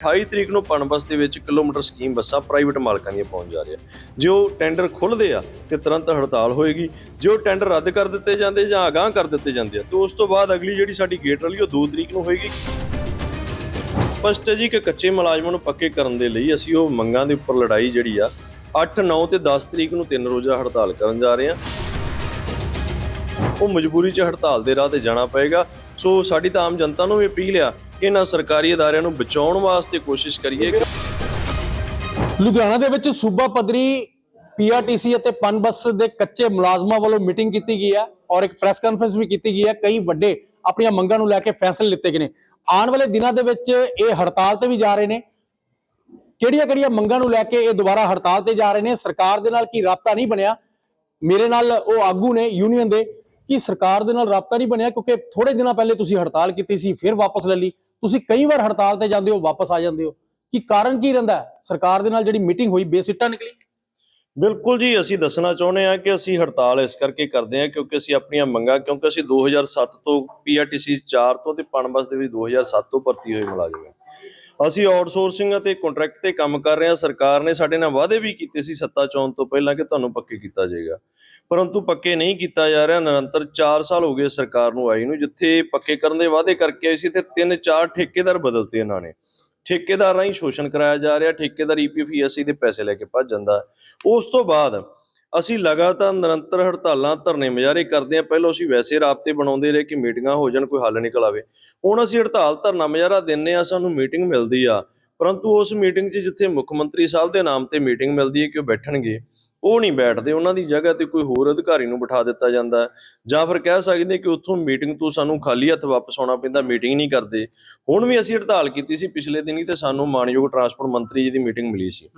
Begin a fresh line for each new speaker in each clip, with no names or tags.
28 ਤਰੀਕ ਨੂੰ ਪਨਬਸ ਦੇ ਵਿੱਚ ਕਿਲੋਮੀਟਰ ਸਕੀਮ ਬੱਸਾਂ ਪ੍ਰਾਈਵੇਟ ਮਾਲਕਾਂ ਦੀਆਂ ਪਹੁੰਚ ਜਾ ਰਹੀਆਂ। ਜੇ ਉਹ ਟੈਂਡਰ ਖੁੱਲਦੇ ਆ ਤੇ ਤੁਰੰਤ ਹੜਤਾਲ ਹੋਏਗੀ, ਜੇ ਉਹ ਟੈਂਡਰ ਰੱਦ ਕਰ ਦਿੱਤੇ ਜਾਂਦੇ ਜਾਂ ਅਗਾਂਹ ਕਰ ਦਿੱਤੇ ਜਾਂਦੇ ਆ, ਤੇ ਉਸ ਤੋਂ ਬਾਅਦ ਅਗਲੀ ਜਿਹੜੀ ਸਾਡੀ ਗੇਟ ਰਲੀ ਉਹ 2 ਤਰੀਕ ਨੂੰ ਹੋਏਗੀ। ਸਪਸ਼ਟ ਹੈ ਜੀ ਕਿ ਕੱਚੇ ਮੁਲਾਜ਼ਮਾਂ ਨੂੰ ਪੱਕੇ ਕਰਨ ਦੇ ਲਈ ਅਸੀਂ ਉਹ ਮੰਗਾਂ ਦੇ ਉੱਪਰ ਲੜਾਈ ਜਿਹੜੀ ਆ 8 9 ਤੇ 10 ਤਰੀਕ ਨੂੰ ਤਿੰਨ ਰੋਜ਼ਾ ਹੜਤਾਲ ਕਰਨ ਜਾ ਰਹੇ ਆ। ਉਹ ਮਜਬੂਰੀ 'ਚ ਹੜਤਾਲ ਦੇ ਰਾਹ ਤੇ ਜਾਣਾ ਪਏਗਾ। ਸੋ ਸਾਡੀ ਤਾਂ ਆਮ ਜਨਤਾ ਨੂੰ ਵੀ ਅਪੀਲ ਆ ਇਹਨਾਂ ਸਰਕਾਰੀ ਅਦਾਰਿਆਂ ਨੂੰ ਬਚਾਉਣ ਵਾਸਤੇ ਕੋਸ਼ਿਸ਼ ਕਰੀਏ
ਲੁਧਿਆਣਾ ਦੇ ਵਿੱਚ ਸੂਬਾ ਪੱਧਰੀ ਪੀਆਰਟੀਸੀ ਅਤੇ ਪਨਬਸ ਦੇ ਕੱਚੇ ਮੁਲਾਜ਼ਮਾਂ ਵੱਲੋਂ ਮੀਟਿੰਗ ਕੀਤੀ ਗਈ ਹੈ ਔਰ ਇੱਕ ਪ੍ਰੈਸ ਕਾਨਫਰੰਸ ਵੀ ਕੀਤੀ ਗਈ ਹੈ। ਕਈ ਵੱਡੇ ਆਪਣੀਆਂ ਮੰਗਾਂ ਨੂੰ ਲੈ ਕੇ ਫੈਸਲੇ ਲਿੱਤੇ ਗਏ ਨੇ। ਆਉਣ ਵਾਲੇ ਦਿਨਾਂ ਦੇ ਵਿੱਚ ਇਹ ਹੜਤਾਲ ਤੇ ਵੀ ਜਾ ਰਹੇ ਨੇ। ਕਿਹੜੀਆਂ-ਕਿਹੜੀਆਂ ਮੰਗਾਂ ਨੂੰ ਲੈ ਕੇ ਇਹ ਦੁਬਾਰਾ ਹੜਤਾਲ ਤੇ ਜਾ ਰਹੇ ਨੇ? ਸਰਕਾਰ ਦੇ ਨਾਲ ਕੀ ਰਾਬਤਾ ਨਹੀਂ ਬਣਿਆ? ਮੇਰੇ ਨਾਲ ਉਹ ਆਗੂ ਨੇ ਯੂਨੀਅਨ ਦੇ। ਕਿ ਸਰਕਾਰ ਦੇ ਨਾਲ ਰਾਬਤਾ ਨਹੀਂ ਬਣਿਆ? ਕਿਉਂਕਿ ਥੋੜੇ ਦਿਨਾਂ ਪਹਿਲੇ ਤੁਸੀਂ ਹੜਤਾਲ ਕੀਤੀ ਸੀ, ਫਿਰ ਵਾਪਸ ਲੈ ਲਈ। ਤੁਸੀਂ ਕਈ ਵਾਰ ਹੜਤਾਲ ਤੇ ਜਾਂਦੇ ਹੋ, ਵਾਪਸ ਆ ਜਾਂਦੇ ਹੋ। ਕਿ ਕਾਰਨ ਕੀ ਰਹਿੰਦਾ? ਸਰਕਾਰ ਦੇ ਨਾਲ ਜਿਹੜੀ ਮੀਟਿੰਗ ਹੋਈ, ਬੇਸਿੱਟਾ ਨਿਕਲੀ
ਬਿਲਕੁਲ ਜੀ, ਅਸੀਂ ਦੱਸਣਾ ਚਾਹੁੰਦੇ ਹਾਂ ਕਿ ਅਸੀਂ ਹੜਤਾਲ ਇਸ ਕਰਕੇ ਕਰਦੇ ਹਾਂ ਕਿਉਂਕਿ ਅਸੀਂ ਆਪਣੀਆਂ ਮੰਗਾਂ, ਕਿਉਂਕਿ ਅਸੀਂ 2007 ਤੋਂ ਪੀਆਰਟੀਸੀ 4 ਤੋਂ ਤੇ ਪਨਬਸ ਦੇ ਵਿੱਚ 2007 ਤੋਂ ਭਰਤੀ ਹੋਏ ਮੁਲਾਜ਼ਮ ਹਾਂ। ਅਸੀਂ ਆਊਟਸੋਰਸਿੰਗ ਅਤੇ ਕੰਟਰੈਕਟ ਤੇ ਕੰਮ ਕਰ ਰਹੇ ਹਾਂ। ਸਰਕਾਰ ਨੇ ਸਾਡੇ ਨਾਲ ਵਾਅਦੇ ਵੀ ਕੀਤੇ ਸੀ ਸੱਤਾ ਚੋਣ ਤੋਂ ਪਹਿਲਾਂ ਕਿ ਤੁਹਾਨੂੰ ਪੱਕੇ ਕੀਤਾ ਜਾਏਗਾ। ਪਰੰਤੂ ਪੱਕੇ ਨਹੀਂ ਕੀਤਾ ਜਾ ਰਿਹਾ। ਨਿਰੰਤਰ 4 ਸਾਲ ਹੋ ਗਏ ਸਰਕਾਰ ਨੂੰ ਆਈ ਨੂੰ, ਜਿੱਥੇ ਪੱਕੇ ਕਰਨ ਦੇ ਵਾਅਦੇ ਕਰਕੇ ਆਏ ਸੀ ਤੇ ਤਿੰਨ ਚਾਰ ਠੇਕੇਦਾਰ ਬਦਲਤੇ ਇਹਨਾਂ ਨੇ। ਠੇਕੇਦਾਰ ਰਾਹੀਂ ਸ਼ੋਸ਼ਣ ਕਰਾਇਆ ਜਾ ਰਿਹਾ। ਠੇਕੇਦਾਰ ਈਪੀਐਫਸੀ ਦੇ ਪੈਸੇ ਲੈ ਕੇ ਭੱਜ ਜਾਂਦਾ। ਉਸ ਤੋਂ ਬਾਅਦ ਅਸੀਂ ਲਗਾਤਾਰ ਨਿਰੰਤਰ ਹੜਤਾਲਾਂ ਧਰਨੇ ਮੁਜ਼ਾਹਰੇ ਕਰਦੇ ਹਾਂ। ਪਹਿਲਾਂ ਅਸੀਂ ਵੈਸੇ ਰਾਬਤੇ ਬਣਾਉਂਦੇ ਰਹੇ ਕਿ ਮੀਟਿੰਗਾਂ ਹੋ ਜਾਣ, ਕੋਈ ਹੱਲ ਨਿਕਲ ਆਵੇ। ਹੁਣ ਅਸੀਂ ਹੜਤਾਲ ਧਰਨਾ ਮੁਜ਼ਾਹਰਾ ਦਿੰਨੇ ਆ ਸਾਨੂੰ ਮੀਟਿੰਗ ਮਿਲਦੀ ਆ। ਪਰੰਤੂ ਉਸ ਮੀਟਿੰਗ 'ਚ ਜਿੱਥੇ ਮੁੱਖ ਮੰਤਰੀ ਸਾਹਿਬ ਦੇ ਨਾਮ ਤੇ ਮੀਟਿੰਗ ਮਿਲਦੀ ਹੈ ਕਿ ਉਹ ਬੈਠਣਗੇ ਉਹ ਨਹੀਂ ਬੈਠਦੇ। ਉਹਨਾਂ ਦੀ ਜਗ੍ਹਾ ਤੇ ਕੋਈ ਹੋਰ ਅਧਿਕਾਰੀ ਨੂੰ ਬਿਠਾ ਦਿੱਤਾ ਜਾਂਦਾ। ਜਾਂ ਫਿਰ ਕਹਿ ਸਕਦੇ ਕਿ ਉੱਥੋਂ ਮੀਟਿੰਗ ਤੋਂ ਸਾਨੂੰ ਖਾਲੀ ਹੱਥ ਵਾਪਸ ਆਉਣਾ ਪੈਂਦਾ ਮੀਟਿੰਗ ਨਹੀਂ ਕਰਦੇ। ਹੁਣ ਵੀ ਅਸੀਂ ਹੜਤਾਲ ਕੀਤੀ ਸੀ ਪਿਛਲੇ ਦਿਨੀ ਤੇ ਸਾਨੂੰ ਮਾਨਯੋਗ ਟਰਾਂਸਪੋਰਟ ਮੰਤਰੀ ਜੀ ਦੀ ਮੀਟਿੰਗ ਮਿਲੀ ਸੀ।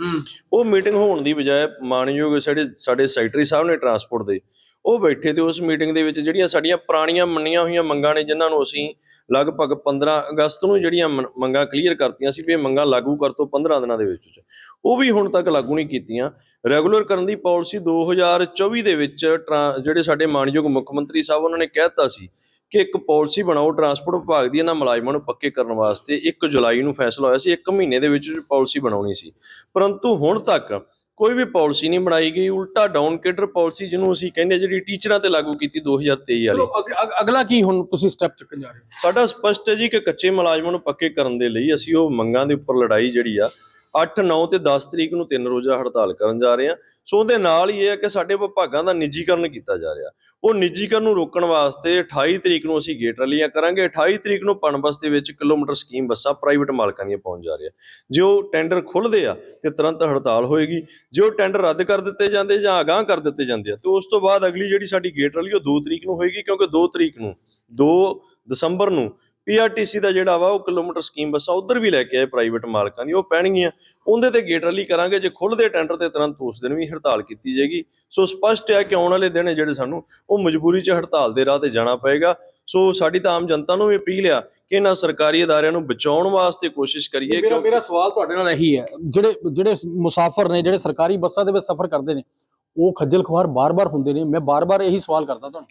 ਉਹ ਮੀਟਿੰਗ ਹੋਣ ਦੀ ਬਜਾਏ ਮਾਨਯੋਗ ਸਾਡੇ ਸਾਡੇ ਸੈਕਟਰੀ ਸਾਹਿਬ ਨੇ ਟਰਾਂਸਪੋਰਟ ਦੇ ਉਹ ਬੈਠੇ ਤੇ ਉਸ ਮੀਟਿੰਗ ਦੇ ਵਿੱਚ ਜਿਹੜੀਆਂ ਸਾਡੀਆਂ ਪੁਰਾਣੀਆਂ ਮੰਨੀਆਂ ਹੋਈਆਂ ਮੰਗਾਂ ਨੇ, ਜਿਨ੍ਹਾਂ ਨੂੰ ਅਸੀਂ ਲਗਭਗ 15 ਅਗਸਤ ਨੂੰ ਜਿਹੜੀਆਂ ਮੰ- ਮੰਗਾਂ ਕਲੀਅਰ ਕਰਤੀਆਂ ਸੀ ਵੀ ਇਹ ਮੰਗਾਂ ਲਾਗੂ ਕਰ ਤੋਂ 15 ਦਿਨਾਂ ਦੇ ਵਿੱਚ ਉਹ ਵੀ ਹੁਣ ਤੱਕ ਲਾਗੂ ਨਹੀਂ ਕੀਤੀਆਂ। ਰੈਗੂਲਰ ਕਰਨ ਦੀ ਪਾਲਿਸੀ 2024 ਦੇ ਵਿੱਚ ਟਰਾਂ- ਜਿਹੜੇ ਸਾਡੇ ਮਾਨਯੋਗ ਮੁੱਖ ਮੰਤਰੀ ਸਾਹਿਬ, ਉਹਨਾਂ ਨੇ ਕਹਿਤਾ ਸੀ ਕਿ ਇੱਕ ਪਾਲਿਸੀ ਬਣਾਓ ਟਰਾਂਸਪੋਰਟ ਵਿਭਾਗ ਦੀ, ਇਹਨਾਂ ਮੁਲਾਜ਼ਮਾਂ ਨੂੰ ਪੱਕੇ ਕਰਨ ਵਾਸਤੇ। 1 ਜੁਲਾਈ ਨੂੰ ਫੈਸਲਾ ਹੋਇਆ ਸੀ 1 ਮਹੀਨੇ ਦੇ ਵਿੱਚ ਪਾਲਿਸੀ ਬਣਾਉਣੀ ਸੀ। ਪਰੰਤੂ ਹੁਣ ਤੱਕ ਕੋਈ ਵੀ ਪਾਲਿਸੀ ਨਹੀਂ ਬਣਾਈ ਗਈ ਉਲਟਾ ਡਾਊਨ ਕੇਡਰ ਪਾਲਿਸੀ ਜਿਹਨੂੰ ਅਸੀਂ ਕਹਿੰਦੇ ਜਿਹੜੀ ਟੀਚਰਾਂ ਤੇ ਲਾਗੂ ਕੀਤੀ 2023 ਵਾਲੀ।
ਚਲੋ ਅਗ- ਅਗ- ਅਗਲਾ ਕੀ ਹੁਣ ਤੁਸੀਂ ਸਟੈਪ ਚੱਕਣ ਜਾ ਰਹੇ ਹੋ?
ਸਾਡਾ ਸਪਸ਼ਟ ਹੈ ਜੀ ਕਿ ਕੱਚੇ ਮੁਲਾਜ਼ਮਾਂ ਨੂੰ ਪੱਕੇ ਕਰਨ ਦੇ ਲਈ ਅਸੀਂ ਉਹ ਮੰਗਾਂ ਦੇ ਉੱਪਰ ਲੜਾਈ ਜਿਹੜੀ ਆ 8 9 ਤੇ 10 ਤਰੀਕ ਨੂੰ ਤਿੰਨ ਰੋਜ਼ਾ ਹੜਤਾਲ ਕਰਨ ਜਾ ਰਹੇ ਹਾਂ। ਸੋ ਉਹਦੇ ਨਾਲ ਹੀ ਇਹ ਹੈ ਕਿ ਸਾਡੇ ਵਿਭਾਗਾਂ ਦਾ ਨਿੱਜੀਕਰਨ ਕੀਤਾ ਜਾ ਰਿਹਾ। ਉਹ ਨਿੱਜੀਕਰਨ ਨੂੰ ਰੋਕਣ ਵਾਸਤੇ 28 ਤਰੀਕ ਨੂੰ ਅਸੀਂ ਗੇਟ ਰਲੀਆਂ ਕਰਾਂਗੇ। 28 ਤਰੀਕ ਨੂੰ ਪਨਬਸ ਦੇ ਵਿੱਚ ਕਿਲੋਮੀਟਰ ਸਕੀਮ ਬੱਸਾਂ ਪ੍ਰਾਈਵੇਟ ਮਾਲਕਾਂ ਦੀਆਂ ਪਹੁੰਚ ਜਾ ਰਹੀਆਂ। ਜੇ ਉਹ ਟੈਂਡਰ ਖੁੱਲਦੇ ਆ ਤੇ ਤੁਰੰਤ ਹੜਤਾਲ ਹੋਏਗੀ। ਜੇ ਉਹ ਟੈਂਡਰ ਰੱਦ ਕਰ ਦਿੱਤੇ ਜਾਂਦੇ ਜਾਂ ਅਗਾਂਹ ਕਰ ਦਿੱਤੇ ਜਾਂਦੇ ਆ, ਤੇ ਉਸ ਤੋਂ ਬਾਅਦ ਅਗਲੀ ਜਿਹੜੀ ਸਾਡੀ ਗੇਟ ਰੈਲੀ ਉਹ 2 ਤਰੀਕ ਨੂੰ ਹੋਏਗੀ ਕਿਉਂਕਿ 2 ਤਰੀਕ ਨੂੰ 2 ਦਸੰਬਰ ਨੂੰ ਪੀਆਰਟੀਸੀ ਦਾ ਜਿਹੜਾ ਵਾ ਉਹ ਕਿਲੋਮੀਟਰ ਸਕੀਮ ਬੱਸਾਂ ਉਧਰ ਵੀ ਲੈ ਕੇ ਆਏ ਪ੍ਰਾਈਵੇਟ ਮਾਲਕਾਂ ਦੀ ਉਹ ਪੈਣਗੀਆਂ। ਉਹਦੇ ਤੇ ਗੇਟ ਰਲੀ ਕਰਾਂਗੇ ਜੇ ਖੁੱਲਦੇ ਟੈਂਡਰ ਤੇ ਤੁਰੰਤ ਉਸ ਦਿਨ ਵੀ ਹੜਤਾਲ ਕੀਤੀ ਜਾਏਗੀ। ਸੋ ਸਪਸ਼ਟ ਹੈ ਕਿ ਆਉਣ ਵਾਲੇ ਦਿਨ ਜਿਹੜੇ ਸਾਨੂੰ ਉਹ ਮਜਬੂਰੀ 'ਚ ਹੜਤਾਲ ਦੇ ਰਾਹ ਤੇ ਜਾਣਾ ਪਏਗਾ। ਸੋ ਸਾਡੀ ਤਾਂ ਆਮ ਜਨਤਾ ਨੂੰ ਵੀ ਅਪੀਲ ਆ ਕਿ ਇਹਨਾਂ ਸਰਕਾਰੀ ਅਦਾਰਿਆਂ ਨੂੰ ਬਚਾਉਣ ਵਾਸਤੇ ਕੋਸ਼ਿਸ਼ ਕਰੀਏ
ਮੇਰਾ ਮੇਰਾ ਸਵਾਲ ਤੁਹਾਡੇ ਨਾਲ ਇਹੀ ਹੈ ਜਿਹੜੇ ਜਿਹੜੇ ਮੁਸਾਫਰ ਨੇ ਜਿਹੜੇ ਸਰਕਾਰੀ ਬੱਸਾਂ ਦੇ ਵਿੱਚ ਸਫ਼ਰ ਕਰਦੇ ਨੇ ਉਹ ਖੱਜਲ ਖੁਆਰ ਬਾਰ-ਬਾਰ ਹੁੰਦੇ ਨੇ। ਮੈਂ ਬਾਰ-ਬਾਰ ਇਹੀ ਸਵਾਲ ਕਰਦਾ ਤੁਹਾਨੂੰ।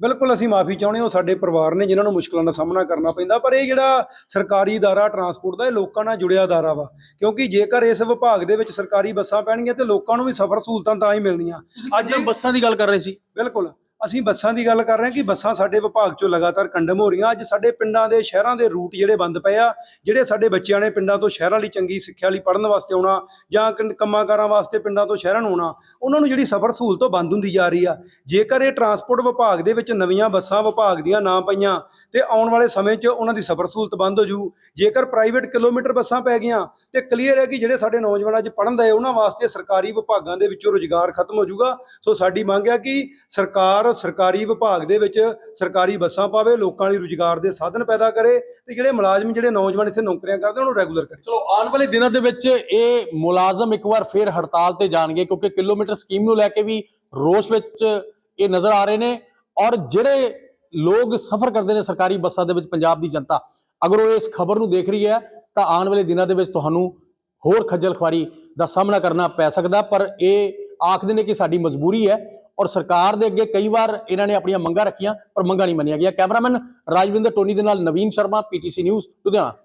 ਬਿਲਕੁਲ ਅਸੀਂ ਮਾਫੀ ਚਾਹੁੰਦੇ ਹਾਂ ਉਹ ਸਾਡੇ ਪਰਿਵਾਰ ਨੇ ਜਿਨ੍ਹਾਂ ਨੂੰ ਮੁਸ਼ਕਲਾਂ ਦਾ ਸਾਹਮਣਾ ਕਰਨਾ ਪੈਂਦਾ ਪਰ ਇਹ ਜਿਹੜਾ ਸਰਕਾਰੀ ਅਦਾਰਾ ਟਰਾਂਸਪੋਰਟ ਦਾ ਇਹ ਲੋਕਾਂ ਨਾਲ ਜੁੜਿਆ ਅਦਾਰਾ ਵਾ। ਕਿਉਂਕਿ ਜੇਕਰ ਇਸ ਵਿਭਾਗ ਦੇ ਵਿੱਚ ਸਰਕਾਰੀ ਬੱਸਾਂ ਪੈਣਗੀਆਂ ਤੇ ਲੋਕਾਂ ਨੂੰ ਵੀ ਸਫ਼ਰ ਸਹੂਲਤਾਂ ਤਾਂ ਹੀ ਮਿਲਣੀਆਂ।
ਅੱਜ ਬੱਸਾਂ ਦੀ ਗੱਲ ਕਰ ਰਹੇ ਸੀ?
ਬਿਲਕੁਲ। ਅਸੀਂ ਬੱਸਾਂ ਦੀ ਗੱਲ ਕਰ ਰਹੇ ਹਾਂ ਕਿ ਬੱਸਾਂ ਸਾਡੇ ਵਿਭਾਗ ਚੋਂ ਲਗਾਤਾਰ ਕੰਡਮ ਹੋ ਰਹੀਆਂ। ਅੱਜ ਸਾਡੇ ਪਿੰਡਾਂ ਦੇ ਸ਼ਹਿਰਾਂ ਦੇ ਰੂਟ ਜਿਹੜੇ ਬੰਦ ਪਏ ਆ, ਜਿਹੜੇ ਸਾਡੇ ਬੱਚਿਆਂ ਨੇ ਪਿੰਡਾਂ ਤੋਂ ਸ਼ਹਿਰਾਂ ਲਈ ਚੰਗੀ ਸਿੱਖਿਆ ਲਈ ਪੜ੍ਹਨ ਵਾਸਤੇ ਆਉਣਾ ਜਾਂ ਕੰਨ- ਕੰਮਾਂਕਾਰਾਂ ਵਾਸਤੇ ਪਿੰਡਾਂ ਤੋਂ ਸ਼ਹਿਰਾਂ ਨੂੰ ਆਉਣਾ, ਉਹਨਾਂ ਨੂੰ ਜਿਹੜੀ ਸਫ਼ਰ ਸਹੂਲਤ ਬੰਦ ਹੁੰਦੀ ਜਾ ਰਹੀ ਆ। ਜੇਕਰ ਇਹ ਟਰਾਂਸਪੋਰਟ ਵਿਭਾਗ ਦੇ ਵਿੱਚ ਨਵੀਆਂ ਬੱਸਾਂ ਵਿਭਾਗ ਦੀਆਂ ਨਾ ਪਈਆਂ ਤੇ ਆਉਣ ਵਾਲੇ ਸਮੇਂ 'ਚ ਉਹਨਾਂ ਦੀ ਸਫ਼ਰ ਸਹੂਲਤ ਬੰਦ ਹੋ ਜੂ। ਜੇਕਰ ਪ੍ਰਾਈਵੇਟ ਕਿਲੋਮੀਟਰ ਬੱਸਾਂ ਪੈ ਗਈਆਂ ਤੇ ਕਲੀਅਰ ਹੈ ਕਿ ਜਿਹੜੇ ਸਾਡੇ ਨੌਜਵਾਨ ਅੱਜ ਪੜ੍ਹਨ ਦੇ ਉਹਨਾਂ ਵਾਸਤੇ ਸਰਕਾਰੀ ਵਿਭਾਗਾਂ ਦੇ ਵਿੱਚੋਂ ਰੁਜ਼ਗਾਰ ਖਤਮ ਹੋ ਜਾਊਗਾ ਸੋ ਸਾਡੀ ਮੰਗ ਹੈ ਕਿ ਸਰਕਾਰ ਸਰਕਾਰੀ ਵਿਭਾਗ ਦੇ ਵਿੱਚ ਸਰਕਾਰੀ ਬੱਸਾਂ ਪਾਵੇ, ਲੋਕਾਂ ਲਈ ਰੁਜ਼ਗਾਰ ਦੇ ਸਾਧਨ ਪੈਦਾ ਕਰੇ ਤੇ ਜਿਹੜੇ ਮੁਲਾਜ਼ਮ, ਜਿਹੜੇ ਨੌਜਵਾਨ ਇੱਥੇ ਨੌਕਰੀਆਂ ਕਰਦੇ ਉਹਨੂੰ ਰੈਗੂਲਰ ਕਰੇ।
ਚਲੋ, ਆਉਣ ਵਾਲੇ ਦਿਨਾਂ ਦੇ ਵਿੱਚ ਇਹ ਮੁਲਾਜ਼ਮ ਇੱਕ ਵਾਰ ਫੇਰ ਹੜਤਾਲ ਤੇ ਜਾਣਗੇ, ਕਿਉਂਕਿ ਕਿਲੋਮੀਟਰ ਸਕੀਮ ਨੂੰ ਲੈ ਕੇ ਵੀ ਰੋਸ ਵਿੱਚ ਇਹ ਨਜ਼ਰ ਆ ਰਹੇ ਨੇ। ਔਰ ਜਿਹੜੇ ਲੋਕ ਸਫ਼ਰ ਕਰਦੇ ਨੇ ਸਰਕਾਰੀ ਬੱਸਾਂ ਦੇ ਵਿੱਚ ਪੰਜਾਬ ਦੀ ਜਨਤਾ। ਅਗਰ ਉਹ ਇਸ ਖਬਰ ਨੂੰ ਦੇਖ ਰਹੀ ਹੈ, ਤਾਂ ਆਉਣ ਵਾਲੇ ਦਿਨਾਂ ਦੇ ਵਿੱਚ ਤੁਹਾਨੂੰ ਹੋਰ ਖੱਜਲ ਖੁਆਰੀ ਦਾ ਸਾਹਮਣਾ ਕਰਨਾ ਪੈ ਸਕਦਾ, ਪਰ ਇਹ ਆਖਦੇ ਨੇ ਕਿ ਸਾਡੀ ਮਜਬੂਰੀ ਹੈ ਔਰ ਸਰਕਾਰ ਦੇ ਅੱਗੇ ਕਈ ਵਾਰ ਇਹਨਾਂ ਨੇ ਆਪਣੀਆਂ ਮੰਗਾਂ ਰੱਖੀਆਂ, ਪਰ ਮੰਗਾਂ ਨਹੀਂ ਮੰਨੀਆਂ ਗਿਆ ਕੈਮਰਾਮੈਨ ਰਾਜਵਿੰਦਰ ਟੋਨੀ ਦੇ ਨਾਲ ਨਵੀਨ ਸ਼ਰਮਾ, ਪੀਟੀਸੀ ਨਿਊਜ਼, ਲੁਧਿਆਣਾ।